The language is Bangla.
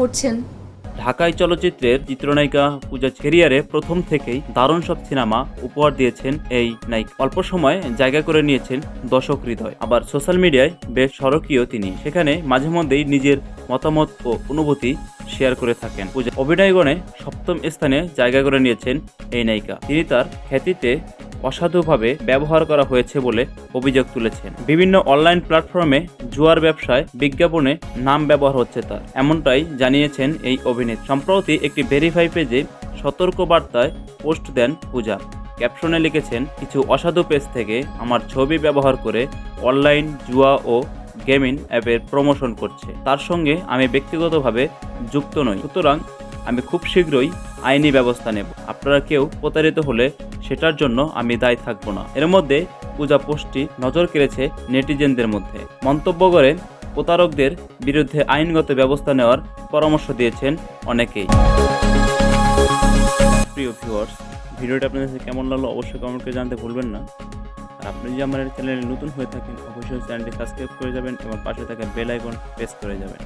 করছেন। ঢাকাই চলচ্চিত্রের চিত্রনায়িকা পূজা কেরিয়ারে প্রথম থেকেই দারুণ সব সিনেমা উপহার দিয়েছেন এই নায়িকা। অল্প সময় জায়গা করে নিয়েছেন দর্শক হৃদয়। আবার সোশ্যাল মিডিয়ায় বেশ সরকীয় তিনি। সেখানে মাঝে মধ্যেই নিজের মতামত ও অনুভূতি শেয়ার করে থাকেন। পূজা অভিনয়গণে সপ্তম স্থানে জায়গা করে নিয়েছেন এই নায়িকা। তিনি তার খ্যাতিতে অসাধুভাবে ব্যবহার করা হয়েছে বলে অভিযোগ তুলেছেন। বিভিন্ন অনলাইন প্ল্যাটফর্মে জুয়ার ব্যবসায় বিজ্ঞাপনে নাম ব্যবহার হচ্ছে তার। এমনটাই জানিয়েছেন এই অভিনেত্রী। সম্প্রতি একটি ভেরিফাই পেজে সতর্ক বার্তায় পোস্ট দেন পূজা। ক্যাপশনে লিখেছেন, কিছু অসাধু পেজ থেকে আমার ছবি ব্যবহার করে অনলাইন জুয়া ও গেমিং অ্যাপের প্রমোশন করছে। তার সঙ্গে আমি ব্যক্তিগতভাবে যুক্ত নই। সুতরাং আমি খুব শীঘ্রই আইনি ব্যবস্থা নেব। আপনারা কেউ প্রতারিত হলে সেটার জন্য আমি দায়ী থাকব না। এর মধ্যে পূজা পোস্টটি নজর কেড়েছে নেটিজেনদের মধ্যে। মন্তব্য করে প্রতারকদের বিরুদ্ধে আইনগত ব্যবস্থা নেওয়ার পরামর্শ দিয়েছেন অনেকেই। প্রিয় ভিউয়ার্স ভিডিওটা আপনাদের কাছে কেমন লাগল অবশ্যই কমেন্ট করে জানতে ভুলবেন না। আর আপনি যদি আমার চ্যানেলে নতুন হয়ে থাকেন, অবশ্যই চ্যানেলটি সাবস্ক্রাইব করে যাবেন এবং পাশে থাকা বেল আইকন প্রেস করে যাবেন।